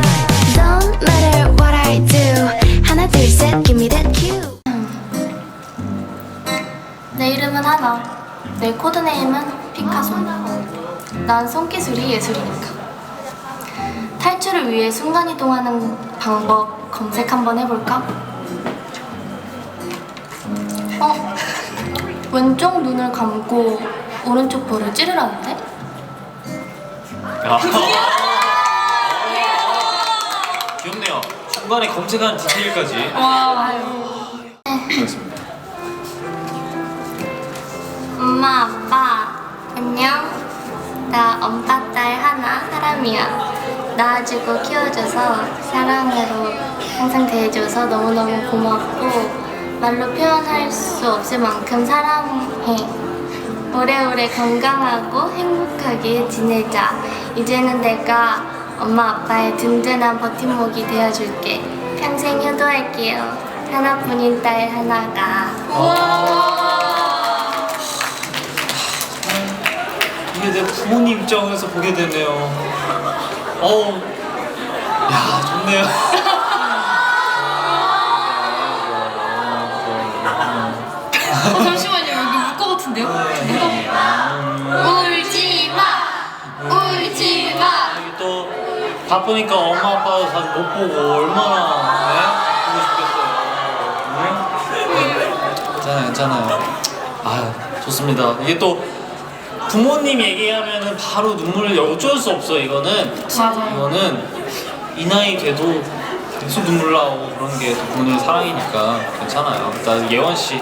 you. Don't matter what I do. 하나 둘 셋, give me that cue. 내 이름은 하나. 내 코드네임은 피카소. 난 손기술이 예술이니까. 탈출을 위해 순간이동하는 방법 검색 한번 해볼까? 어? 왼쪽 눈을 감고 오른쪽 볼을 찌르라는데? 아. 귀엽네요. 중간에 검색한 디테일까지. 그렇습니다. 엄마, 아빠, 안녕. 나 엄빠딸 하나, 사람이야. 낳아주고 키워줘서 사랑으로 항상 대해줘서 너무너무 고맙고 말로 표현할 수 없을 만큼 사랑해. 오래오래 건강하고 행복하게 지내자. 이제는 내가 엄마 아빠의 든든한 버팀목이 되어줄게. 평생 효도할게요. 하나뿐인 딸 하나가. 이게 내 부모님 입장에서 보게 되네요. 어우, 야, 좋네요. 어, 잠시만요. 여기 울 것 같은데요? 울지 바쁘니까 엄마 아빠 자주 못 보고 얼마나 네? 보고 싶겠어요. 네? 괜찮아요, 괜찮아요. 아, 좋습니다. 이게 또 부모님 얘기하면은 바로 눈물을 어쩔 수 없어. 이거는 맞아요. 이거는 이 나이 돼도 계속 눈물 나오고 그런 게 부모님의 사랑이니까 괜찮아요. 일단 예원 씨